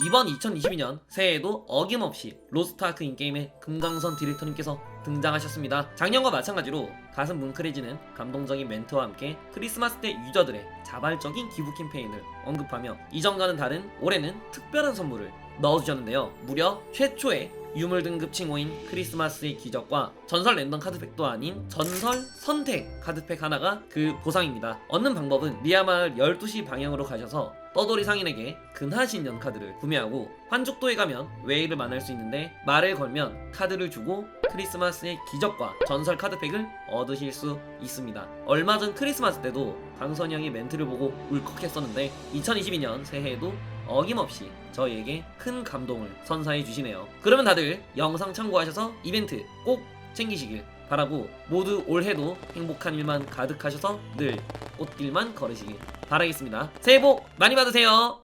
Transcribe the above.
이번 2022년 새해에도 어김없이 로스트아크 인게임의 금강선 디렉터님께서 등장하셨습니다. 작년과 마찬가지로 가슴 뭉클해지는 감동적인 멘트와 함께 크리스마스 때 유저들의 자발적인 기부 캠페인을 언급하며 이전과는 다른 올해는 특별한 선물을 넣어주셨는데요. 무려 최초의 유물 등급 칭호인 크리스마스의 기적과 전설 랜덤 카드팩도 아닌 전설 선택 카드팩 하나가 그 보상입니다. 얻는 방법은 리아마을 12시 방향으로 가셔서 떠돌이 상인에게 근하신년 카드를 구매하고 환족도에 가면 웨이를 만날 수 있는데 말을 걸면 카드를 주고 크리스마스의 기적과 전설 카드팩을 얻으실 수 있습니다. 얼마 전 크리스마스 때도 형이 멘트를 보고 울컥했었는데 2022년 새해에도 어김없이 저희에게 큰 감동을 선사해 주시네요. 그러면 다들 영상 참고하셔서 이벤트 꼭 챙기시길 바라고 모두 올해도 행복한 일만 가득하셔서 늘 꽃길만 걸으시길 바라겠습니다. 새해 복 많이 받으세요.